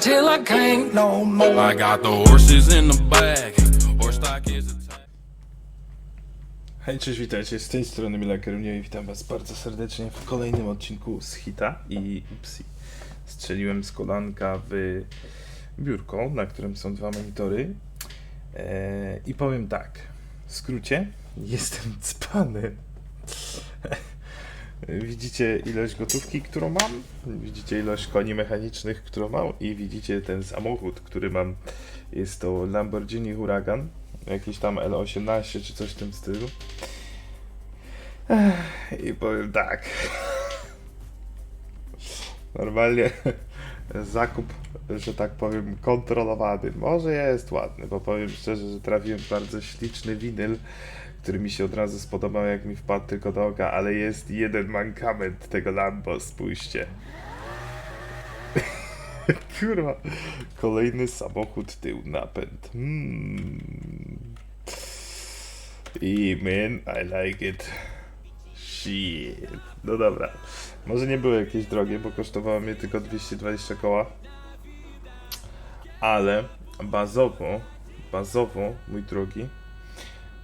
till I can't no more. I got the horses in the back. Horse stock is a Hej, cześć, witajcie, z tej strony Mila Kierunia i witam was bardzo serdecznie w kolejnym odcinku z Hita i Upsi. Strzeliłem z kolanka w biurko, na którym są dwa monitory eee, i powiem tak, w skrócie, jestem cpany. Widzicie ilość gotówki, którą mam, widzicie ilość koni mechanicznych, którą mam i widzicie ten samochód, który mam. Jest to Lamborghini Huracan, jakiś tam L18 czy coś w tym stylu. I powiem tak. Normalnie zakup, że tak powiem, kontrolowany. Może jest ładny, bo powiem szczerze, że trafiłem w bardzo śliczny winyl, który mi się od razu spodobał, jak mi wpadł tylko do oka, ale jest jeden mankament tego Lambo, spójrzcie. Kurwa. Kolejny samochód tył napęd. Hmm. I man, I like it. Shit. No dobra. Może nie były jakieś drogie, bo kosztowało mnie tylko 220 koła. Ale bazowo, bazowo, mój drogi,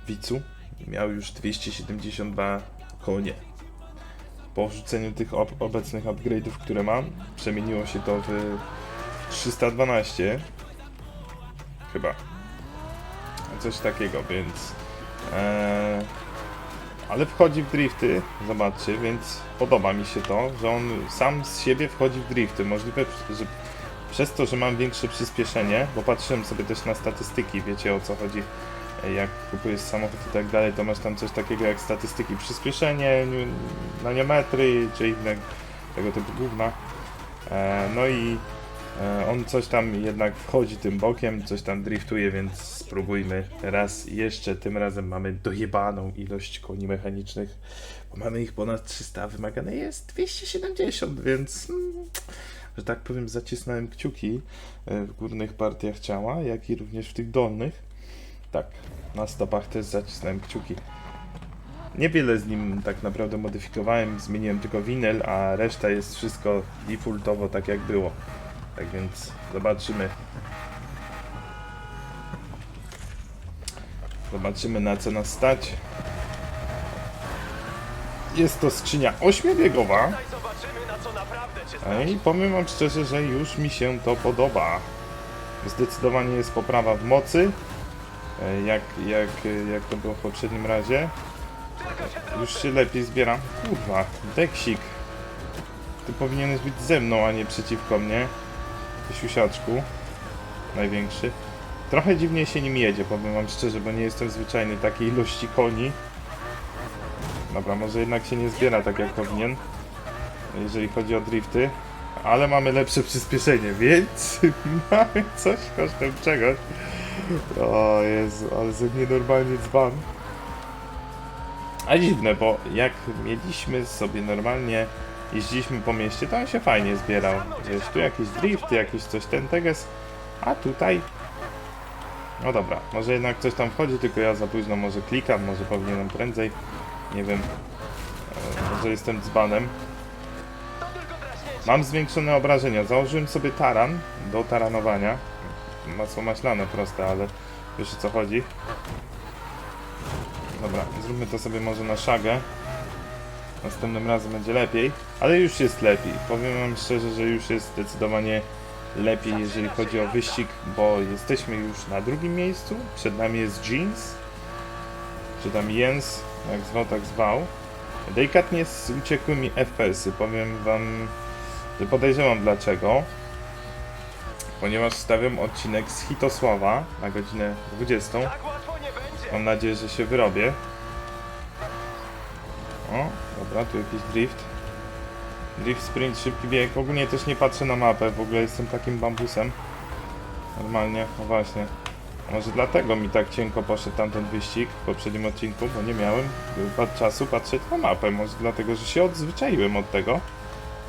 Wicu miał już 272 konie. Po wrzuceniu tych ob obecnych upgrade'ów, które mam, przemieniło się to w 312 chyba. Coś takiego, więc e, ale wchodzi w drifty, zobaczcie, więc podoba mi się to, że on sam z siebie wchodzi w drifty, możliwe, że przez to, że mam większe przyspieszenie, bo patrzyłem sobie też na statystyki, wiecie o co chodzi, jak kupujesz samochód i tak dalej, to masz tam coś takiego jak statystyki przyspieszenie, ni- naniometry czy inne tego typu gówna. E, no i e, on coś tam jednak wchodzi tym bokiem, coś tam driftuje, więc spróbujmy raz jeszcze. Tym razem mamy dojebaną ilość koni mechanicznych, bo mamy ich ponad 300, a wymagane jest 270, więc mm, że tak powiem zacisnąłem kciuki e, w górnych partiach ciała, jak i również w tych dolnych. Tak, na stopach też zacisnąłem kciuki. Niewiele z nim tak naprawdę modyfikowałem, zmieniłem tylko winyl, a reszta jest wszystko defaultowo tak jak było. Tak więc zobaczymy. Zobaczymy na co nas stać. Jest to skrzynia ośmiobiegowa. I powiem wam szczerze, że już mi się to podoba. Zdecydowanie jest poprawa w mocy. E, Jak, jak, jak to było w poprzednim razie. Już się lepiej zbiera. Kurwa, Deksik. Ty powinieneś być ze mną, a nie przeciwko mnie. Siusiaczku. Największy. Trochę dziwnie się nim jedzie, powiem wam szczerze, bo nie jestem zwyczajny takiej ilości koni. Dobra, może jednak się nie zbiera tak jak powinien jeżeli chodzi o drifty, ale mamy lepsze przyspieszenie, więc mamy coś kosztem czegoś. O Jezu, ale ze mnie normalnie dzban. A dziwne, bo jak mieliśmy sobie normalnie, jeździliśmy po mieście, to on się fajnie zbierał. Wiesz, tu jakieś drifty, jakieś coś ten teges, a tutaj... No dobra, może jednak coś tam wchodzi, tylko ja za późno może klikam, może powinienem prędzej, nie wiem. E, Może jestem dzbanem. Mam zwiększone obrażenia. Założyłem sobie taran do taranowania. Masło maślane proste, ale wiesz o co chodzi. Dobra, zróbmy to sobie może na szagę. Następnym razem będzie lepiej, ale już jest lepiej. Powiem wam szczerze, że już jest zdecydowanie lepiej, jeżeli chodzi o wyścig, bo jesteśmy już na drugim miejscu. Przed nami jest Jeans, czy tam Jens, jak zwał, tak zwał. Delikatnie uciekły mi FPS-y. Powiem wam, że podejrzewam dlaczego. Ponieważ stawiam odcinek z Hitosława na godzinę 20. Tak. Mam nadzieję, że się wyrobię. O, dobra, tu jakiś drift. Drift, sprint, szybki bieg. Ogólnie też nie patrzę na mapę, w ogóle jestem takim bambusem. Normalnie, no właśnie. Może dlatego mi tak cienko poszedł tamten wyścig w poprzednim odcinku, bo nie miałem czasu patrzeć na mapę. Może dlatego, że się odzwyczaiłem od tego.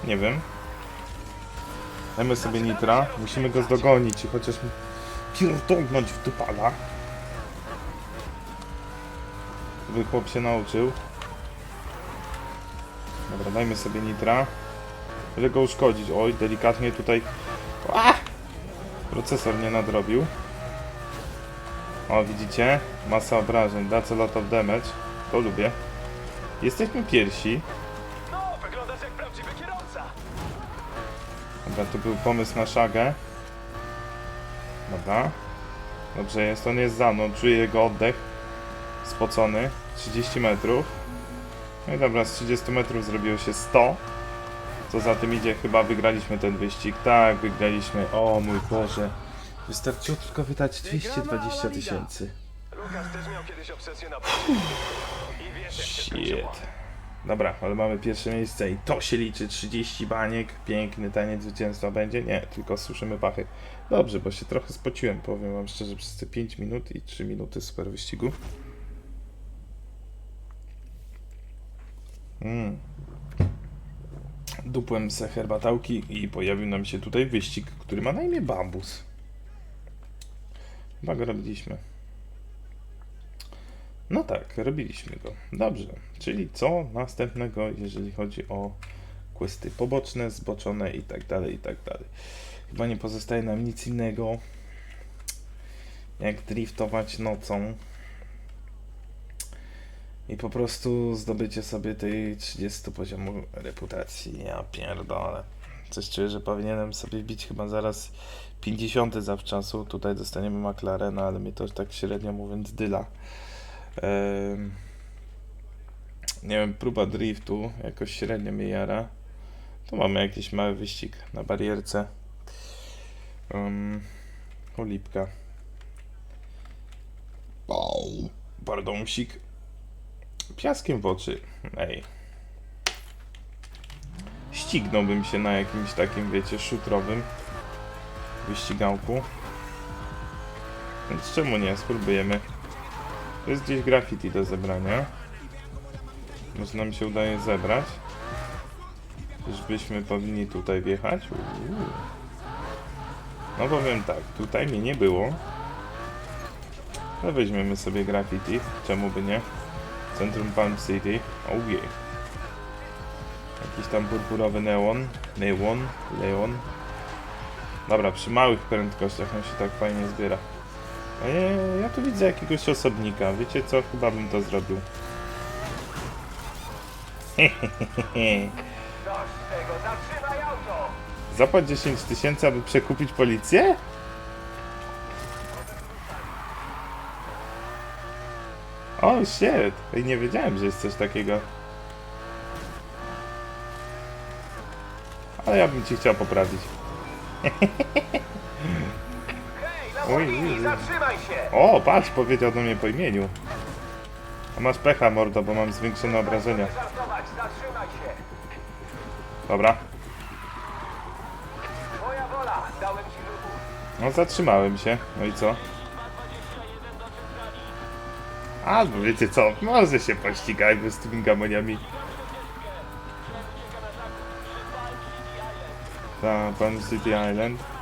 Nie wiem. Dajmy sobie nitra. Musimy go zdogonić i chociaż pierdolnąć w dupala. By chłop się nauczył. Dobra, dajmy sobie nitra. Żeby go uszkodzić. Oj, delikatnie tutaj. A! Procesor nie nadrobił. O, widzicie? Masa obrażeń. That's a lot of damage. To lubię. Jesteśmy pierwsi. To był pomysł na szagę. Dobra. Dobrze jest, on jest za mną, czuję jego oddech. Spocony. 30 metrów. No i dobra, z 30 metrów zrobiło się 100. Co za tym idzie, chyba wygraliśmy ten wyścig. Tak, wygraliśmy. O mój Boże. Wystarczyło tylko wydać 220 tysięcy. Lukas też miał kiedyś obsesję na. Shit. Dobra, ale mamy pierwsze miejsce i to się liczy. 30 baniek, piękny taniec zwycięstwa będzie. Nie, tylko suszymy pachy. Dobrze, bo się trochę spociłem, powiem wam szczerze, przez te 5 minut i 3 minuty super wyścigu. Mm. Dupłem se herbatałki i pojawił nam się tutaj wyścig, który ma na imię Bambus. Chyba go robiliśmy. No tak, robiliśmy go. Dobrze, czyli co następnego, jeżeli chodzi o questy poboczne, zboczone i tak dalej, i tak dalej. Chyba nie pozostaje nam nic innego, jak driftować nocą i po prostu zdobycie sobie tej 30 poziomu reputacji. Ja pierdolę. Coś czuję, że powinienem sobie wbić chyba zaraz 50 zawczasu. Tutaj dostaniemy McLarena, ale mnie to tak średnio mówiąc dyla. Nie wiem, próba driftu jakoś średnio mnie jara. Tu mamy jakiś mały wyścig na barierce. Um, Olipka. Pardonsik. Piaskiem w oczy. Ej. Ścignąłbym się na jakimś takim, wiecie, szutrowym wyścigałku. Więc czemu nie? Spróbujemy. Jest gdzieś graffiti do zebrania. Może nam się udaje zebrać. Czyżbyśmy powinni tutaj wjechać? Uuu. No powiem tak, tutaj mnie nie było. Ale weźmiemy sobie graffiti, czemu by nie? Centrum Palm City. Oh yeah. Jakiś tam purpurowy neon. Neon. Leon. Dobra, przy małych prędkościach on się tak fajnie zbiera. A ja, tu widzę jakiegoś osobnika. Wiecie co? Chyba bym to zrobił. Dość! Zapłać 10 tysięcy, aby przekupić policję? O, shit. Ej, nie wiedziałem, że jest coś takiego. Ale ja bym ci chciał poprawić. Lamborghini, zatrzymaj się! O, patrz, powiedział do mnie po imieniu. A masz pecha, mordo, bo mam zwiększone obrażenia. Żartować, zatrzymaj się! Dobra. Moja wola, dałem ci wybór. No, zatrzymałem się. No i co? Albo wiecie co, może się pościgajmy z tymi gamoniami. Ta, Pan City Island.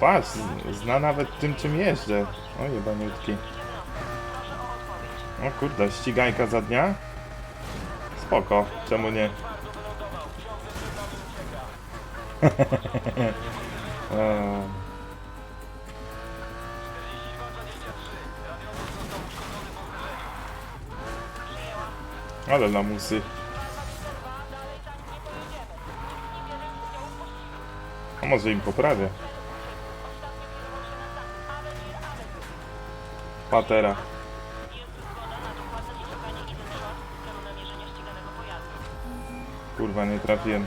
Patrz, zna nawet tym czym jeżdżę. O, jebaniutki. O kurde, ścigajka za dnia? Spoko, czemu nie? Ale lamusy. A może im poprawię. Patera. Kurwa, nie trafiłem.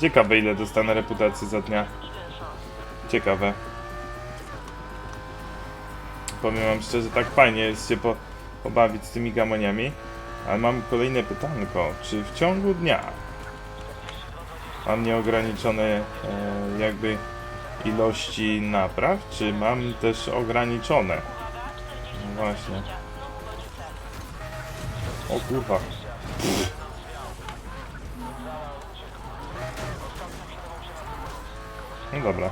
Ciekawe ile dostanę reputacji za dnia. Ciekawe. Powiem wam szczerze, tak fajnie jest się po, pobawić z tymi gamoniami. Ale mam kolejne pytanko. Czy w ciągu dnia mam nieograniczone e, jakby ilości napraw, czy mam też ograniczone? No właśnie. O kurwa. No dobra.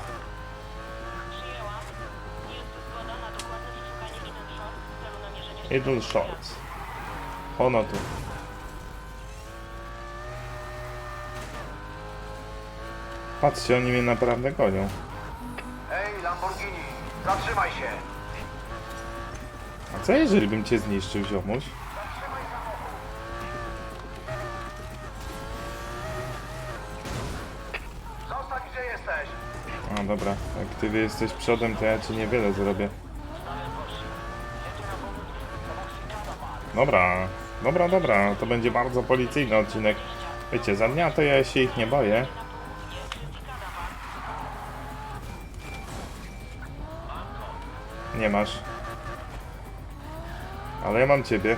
Idle Shorts. Ono tu. Patrzcie, oni mnie naprawdę gonią. Ej, Lamborghini, zatrzymaj się! A co jeżeli bym cię zniszczył, ziomuś? Zostań gdzie jesteś! A dobra, jak ty jesteś przodem, to ja ci niewiele zrobię. Dobra, dobra, dobra, to będzie bardzo policyjny odcinek. Wiecie, za dnia to ja się ich nie boję. Nie masz. Ale ja mam ciebie.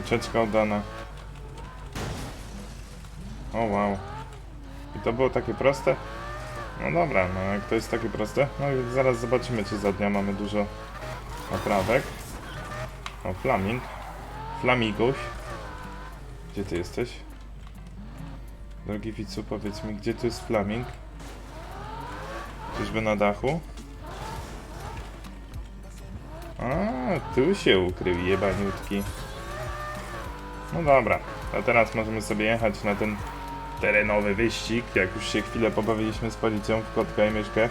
Ucieczka oddana. O wow. I to było takie proste? No dobra, no jak to jest takie proste, no i zaraz zobaczymy czy za dnia mamy dużo naprawek. O, Flaming. Flamiguś. Gdzie ty jesteś? Drogi widzu, powiedz mi, gdzie tu jest Flaming? Czyżby na dachu? A, tu się ukrył jebaniutki. No dobra, a teraz możemy sobie jechać na ten terenowy wyścig, jak już się chwilę pobawiliśmy z policją w kotka i myszkę.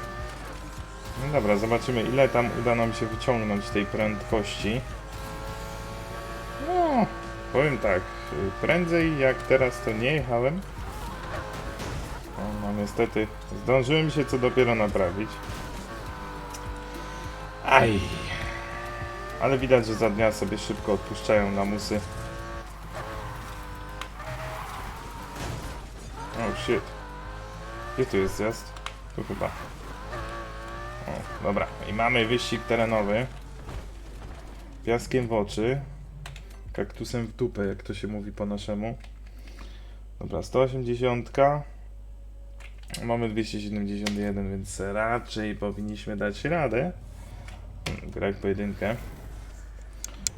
No dobra, zobaczymy ile tam uda nam się wyciągnąć tej prędkości. No, powiem tak, prędzej jak teraz to nie jechałem. O, no niestety, zdążyłem się co dopiero naprawić. Aj. Ale widać, że za dnia sobie szybko odpuszczają lamusy. Oh shit. Gdzie tu jest zjazd? Tu chyba. O, dobra. I mamy wyścig terenowy. Piaskiem w oczy. Kaktusem w dupę, jak to się mówi po naszemu. Dobra, 180. Mamy 271, więc raczej powinniśmy dać radę. Grać pojedynkę.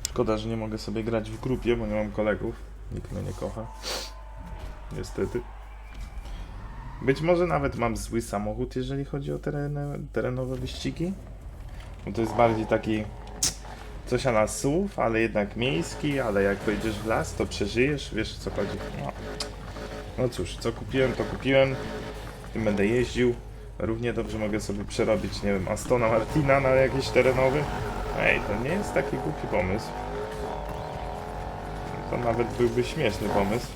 Szkoda, że nie mogę sobie grać w grupie, bo nie mam kolegów. Nikt mnie nie kocha. Niestety. Być może nawet mam zły samochód, jeżeli chodzi o terenowe wyścigi. Bo to jest bardziej taki coś na SUV, ale jednak miejski, ale jak pojedziesz w las, to przeżyjesz, wiesz co chodzi. No. no cóż, co kupiłem, to kupiłem. Tym będę jeździł. Równie dobrze mogę sobie przerobić, nie wiem, Astona Martina na jakiś terenowy. Ej, to nie jest taki głupi pomysł. To nawet byłby śmieszny pomysł.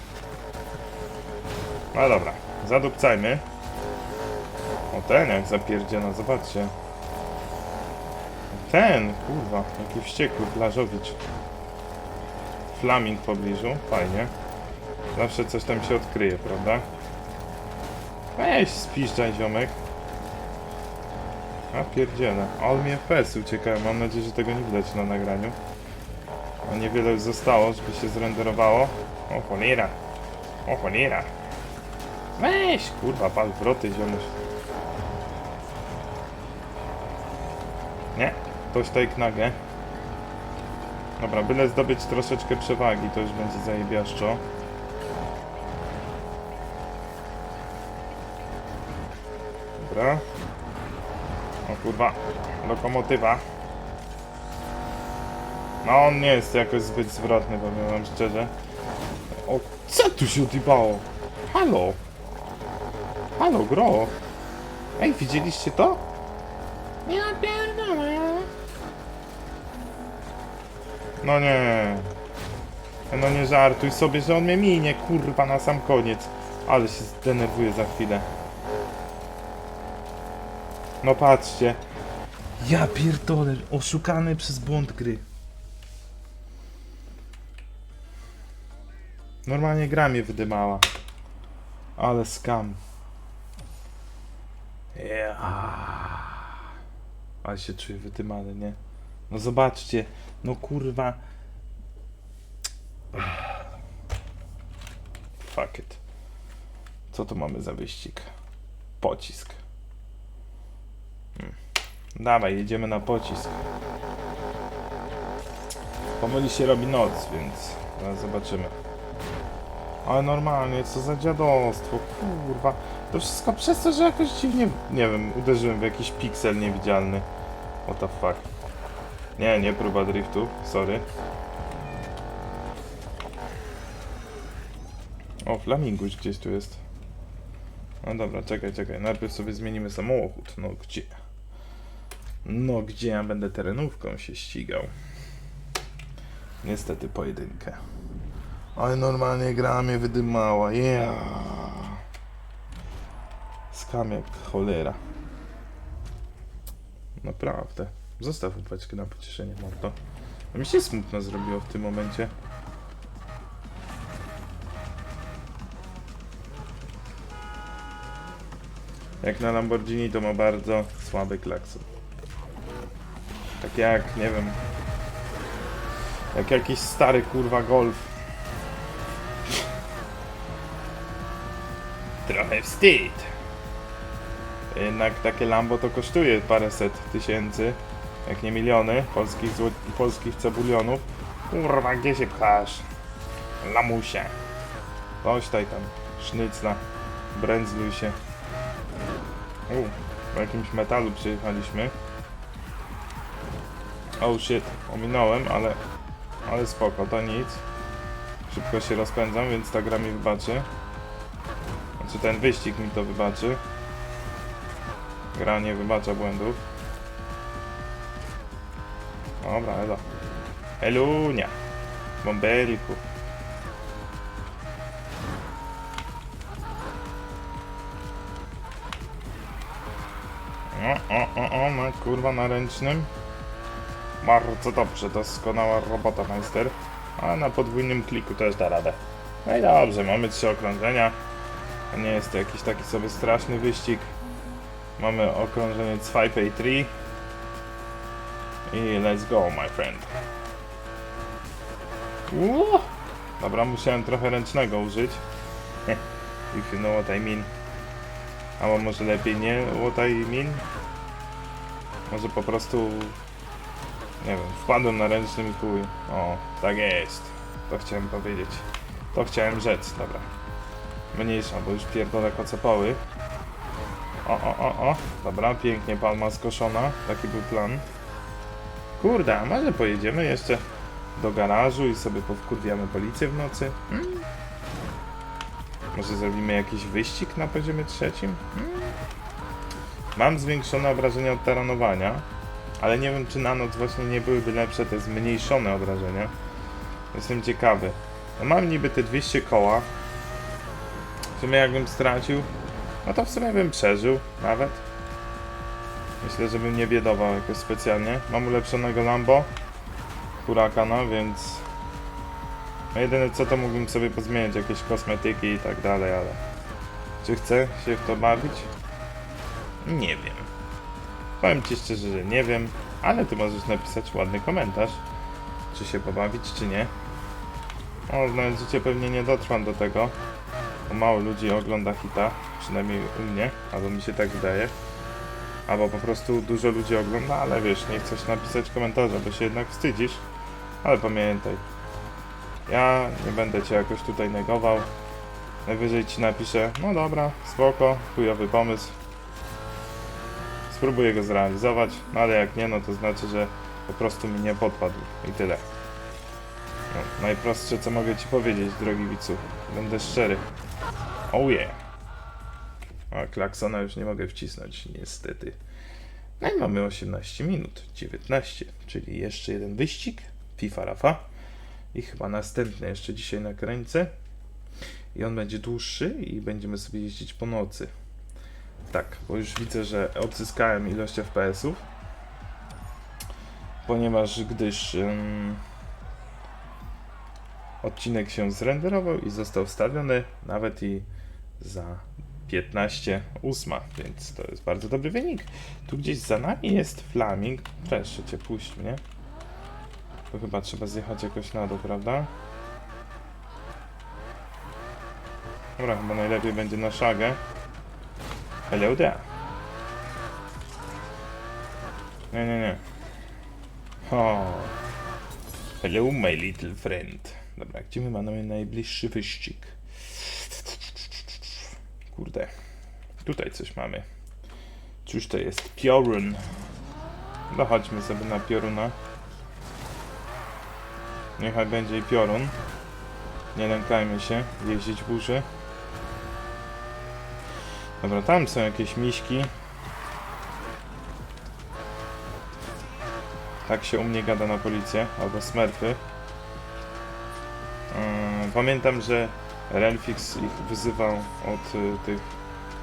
No dobra, zadupcajmy. O ten jak zapierdziela, zobaczcie. Ten, kurwa, jaki wściekły plażowicz. Flaming w pobliżu, fajnie. Zawsze coś tam się odkryje, prawda? Weź, spiszczaj ziomek. A pierdziele, ale mnie FPS uciekają, mam nadzieję, że tego nie widać na nagraniu. A niewiele już zostało, żeby się zrenderowało. O cholera. O cholera. Weź, kurwa, pal wroty, ziomuś. Nie, ktoś tej knagę. Dobra, byle zdobyć troszeczkę przewagi, to już będzie zajebiaszczo. Dobra. O kurwa, lokomotywa. No on nie jest jakoś zbyt zwrotny, powiem wam szczerze. O, co tu się odjebało? Halo? Halo, gro? Ej, widzieliście to? Ja pierdolę. No nie. No nie żartuj sobie, że on mnie minie, kurwa, na sam koniec. Ale się zdenerwuję za chwilę. No patrzcie. Ja pierdolę, oszukany przez błąd gry. Normalnie gra mnie wydymała. Ale skam. Yeah. Ale się czuję wydymany, nie? No zobaczcie, no kurwa. Fuck it. Co tu mamy za wyścig? Pocisk. Hmm. Dawaj, jedziemy na pocisk. Powoli się robi noc, więc zaraz zobaczymy. Ale normalnie, co za dziadostwo, kurwa. To wszystko przez to, że jakoś dziwnie, nie wiem, uderzyłem w jakiś piksel niewidzialny. What the fuck. Nie, nie próba driftu, sorry. O, flaminguś gdzieś tu jest. No dobra, czekaj, czekaj. Najpierw sobie zmienimy samochód. No gdzie? No gdzie ja będę terenówką się ścigał? Niestety pojedynkę. Ale normalnie gra mnie wydymała. Yeah. Skam jak cholera. Naprawdę. Zostaw upeczkę na pocieszenie, mordo. A mi się smutno zrobiło w tym momencie. Jak na Lamborghini to ma bardzo słaby klakson. Tak jak, nie wiem. Jak jakiś stary kurwa golf. Trochę wstyd. Jednak takie Lambo to kosztuje paręset tysięcy, jak nie miliony polskich, zło- polskich cebulionów. Kurwa, gdzie się pchasz? Lamusie. Coś tutaj tam, sznycla, brędzluj się. U, po jakimś metalu przyjechaliśmy. Oh shit, ominąłem, ale, ale spoko, to nic. Szybko się rozpędzam, więc ta gra mi wybaczy. Znaczy ten wyścig mi to wybaczy. Gra nie wybacza błędów. Dobra, elo. Elunia. Bąbelku. O, o, o, o, no kurwa na ręcznym. Bardzo dobrze, doskonała robota, majster. A na podwójnym kliku też da radę. No i dobrze, mamy trzy okrążenia. To nie jest to jakiś taki sobie straszny wyścig. Mamy okrążenie 2P3. I let's go, my friend. Uuu. Dobra, musiałem trochę ręcznego użyć. If you know what I mean. Albo może lepiej nie what I mean. Może po prostu... Nie wiem, wpadłem na ręcznym i. O, tak jest. To chciałem powiedzieć. To chciałem rzec, dobra. Mniejsza, bo już pierdolę kocopoły. O, o, o, o. Dobra, pięknie palma skoszona. Taki był plan. Kurde, a może pojedziemy jeszcze do garażu i sobie powkurwiamy policję w nocy? Hmm? Może zrobimy jakiś wyścig na poziomie trzecim? Hmm? Mam zwiększone obrażenia od taranowania, ale nie wiem czy na noc właśnie nie byłyby lepsze te zmniejszone obrażenia. Jestem ciekawy. No mam niby te 200 koła. W sumie jakbym stracił, no to w sumie bym przeżył nawet. Myślę, że bym nie biedował jakoś specjalnie. Mam ulepszonego Lambo. Huracana, więc... No jedyne co to mógłbym sobie pozmieniać jakieś kosmetyki i tak dalej, ale... Czy chcę się w to bawić? Nie wiem. Powiem Ci szczerze, że nie wiem, ale Ty możesz napisać ładny komentarz. Czy się pobawić, czy nie. O, znając życie pewnie nie dotrwam do tego. Bo mało ludzi ogląda hita, przynajmniej u mnie, albo mi się tak wydaje. Albo po prostu dużo ludzi ogląda, ale wiesz, nie chcesz napisać komentarza, bo się jednak wstydzisz. Ale pamiętaj, ja nie będę cię jakoś tutaj negował. Najwyżej ci napiszę, no dobra, spoko, chujowy pomysł. Spróbuję go zrealizować, no ale jak nie, no to znaczy, że po prostu mi nie podpadł i tyle. No, najprostsze co mogę ci powiedzieć, drogi widzu. Będę szczery. Oh yeah. A klaksona już nie mogę wcisnąć, niestety. No i mamy 18 minut, 19, czyli jeszcze jeden wyścig, FIFA Rafa. I chyba następny jeszcze dzisiaj nakręcę. I on będzie dłuższy i będziemy sobie jeździć po nocy. Tak, bo już widzę, że odzyskałem ilość FPS-ów. Ponieważ gdyż ym, odcinek się zrenderował i został wstawiony nawet i za 15 ósma, więc to jest bardzo dobry wynik. Tu gdzieś za nami jest Flaming. Proszę cię, puść mnie. To chyba trzeba zjechać jakoś na dół, prawda? Dobra, chyba najlepiej będzie na szagę. Hello there. Nie, nie, nie. O. Hello, my little friend. Dobra, gdzie my mamy najbliższy wyścig? Kurde. Tutaj coś mamy. Cóż to jest? Piorun. No chodźmy sobie na pioruna. Niechaj będzie i piorun. Nie lękajmy się jeździć burzy. Dobra, tam są jakieś miśki. Tak się u mnie gada na policję, albo smurfy. Yy, Pamiętam, że Renfix ich wyzywał od y, tych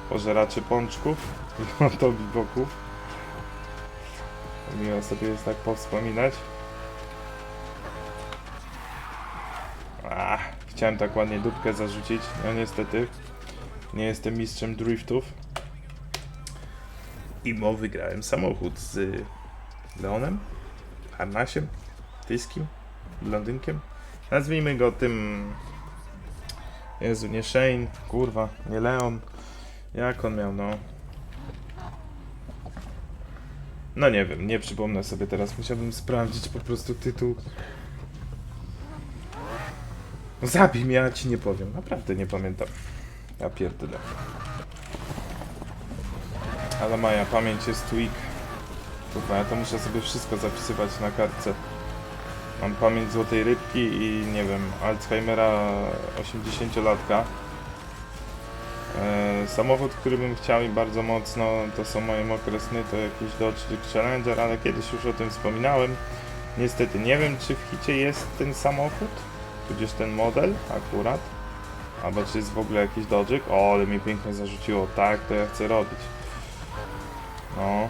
pożeraczy pączków i od boków. Miło sobie jest tak powspominać. Ach, chciałem tak ładnie dupkę zarzucić, no niestety nie jestem mistrzem driftów. I mo wygrałem samochód z Leonem, Harnasiem, Tyskim, Blondynkiem. Nazwijmy go tym... Jezu, nie Shane, kurwa, nie Leon. Jak on miał, no? No nie wiem, nie przypomnę sobie teraz. Musiałbym sprawdzić po prostu tytuł. Zabij mnie, ja ci nie powiem. Naprawdę nie pamiętam. Ja pierdolę. Ale moja pamięć jest tweak. Kurwa, ja to muszę sobie wszystko zapisywać na kartce. Mam pamięć złotej rybki i nie wiem, Alzheimera 80-latka. E, samochód, który bym chciał i bardzo mocno, to są moje mokre sny, to jakiś Dodge Challenger, ale kiedyś już o tym wspominałem. Niestety nie wiem, czy w hicie jest ten samochód, tudzież ten model akurat, albo czy jest w ogóle jakiś Dodge'ik. O, ale mi pięknie zarzuciło, tak, to ja chcę robić. No,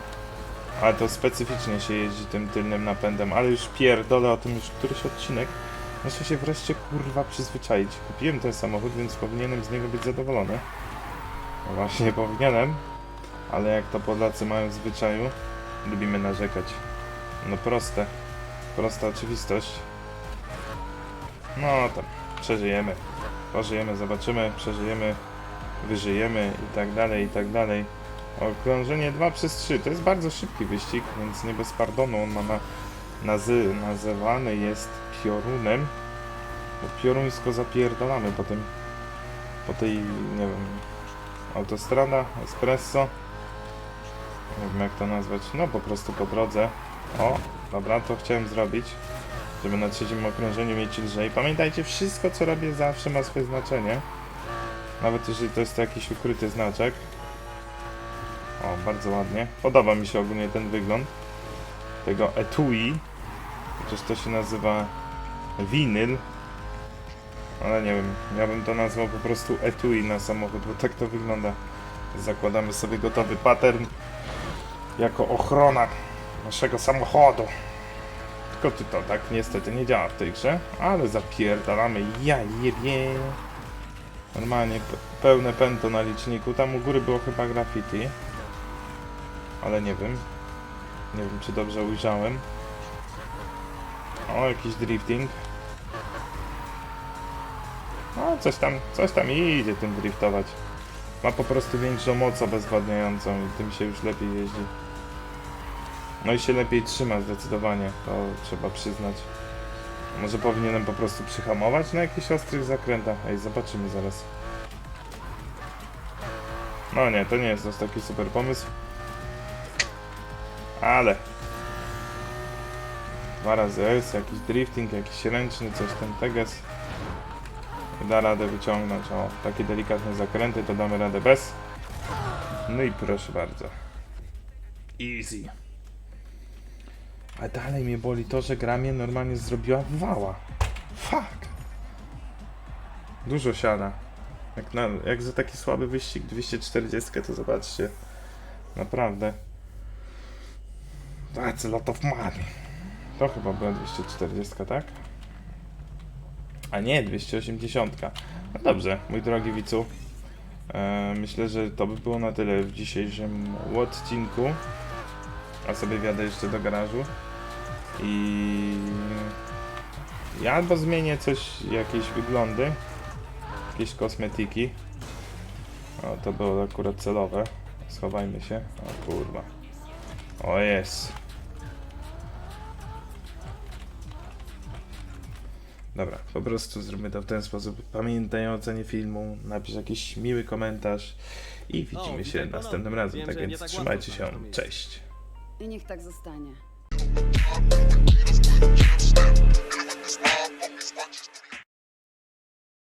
ale to specyficznie się jeździ tym tylnym napędem, ale już pierdolę o tym już któryś odcinek. Muszę się wreszcie kurwa przyzwyczaić. Kupiłem ten samochód, więc powinienem z niego być zadowolony. No właśnie powinienem, ale jak to Polacy mają w zwyczaju, lubimy narzekać. No proste, prosta oczywistość. No to przeżyjemy. Pożyjemy, zobaczymy, przeżyjemy, wyżyjemy i tak dalej, i tak dalej. Okrążenie 2 przez 3 to jest bardzo szybki wyścig, więc nie bez pardonu. On ma na, nazy, nazywany jest piorunem. Bo pioruńsko zapierdalamy po tym, po tej, nie wiem, autostrada, espresso. Nie wiem jak to nazwać, no po prostu po drodze. O, dobra, to chciałem zrobić, żeby na trzecim okrążeniu mieć lżej. Pamiętajcie, wszystko co robię zawsze ma swoje znaczenie. Nawet jeżeli to jest jakiś ukryty znaczek. O, bardzo ładnie. Podoba mi się ogólnie ten wygląd tego etui. Chociaż to się nazywa winyl. Ale nie wiem, ja bym to nazwał po prostu etui na samochód, bo tak to wygląda. Zakładamy sobie gotowy pattern jako ochrona naszego samochodu. Tylko ty to tak niestety nie działa w tej grze, ale zapierdalamy, ja jebie. Normalnie pe- pełne pęto na liczniku, tam u góry było chyba graffiti. Ale nie wiem. Nie wiem czy dobrze ujrzałem. O, jakiś drifting. No, coś tam, coś tam idzie tym driftować. Ma po prostu większą moc obezwładniającą i tym się już lepiej jeździ. No i się lepiej trzyma zdecydowanie, to trzeba przyznać. Może powinienem po prostu przyhamować na jakichś ostrych zakrętach. Ej, zobaczymy zaraz. No nie, to nie jest aż taki super pomysł. Ale dwa razy jest, jakiś drifting, jakiś ręczny, coś ten teges. I da radę wyciągnąć. O, takie delikatne zakręty to damy radę bez. No i proszę bardzo. Easy. A dalej mnie boli to, że gra mnie normalnie zrobiła wała. Fuck. Dużo siada. Jak, na, jak za taki słaby wyścig 240 to zobaczcie. Naprawdę. That's a lot of money. To chyba była 240, tak? A nie, 280. No dobrze, mój drogi widzu. E, myślę, że to by było na tyle w dzisiejszym odcinku. A sobie wjadę jeszcze do garażu. I ja albo zmienię coś, jakieś wyglądy, jakieś kosmetyki. O, to było akurat celowe. Schowajmy się. O kurwa. O jest. Dobra, po prostu zróbmy to w ten sposób. Pamiętaj o ocenie filmu, napisz jakiś miły komentarz i widzimy witaj się ponownie. następnym razem. Wiem, tak więc tak trzymajcie się. Cześć. I niech tak zostanie.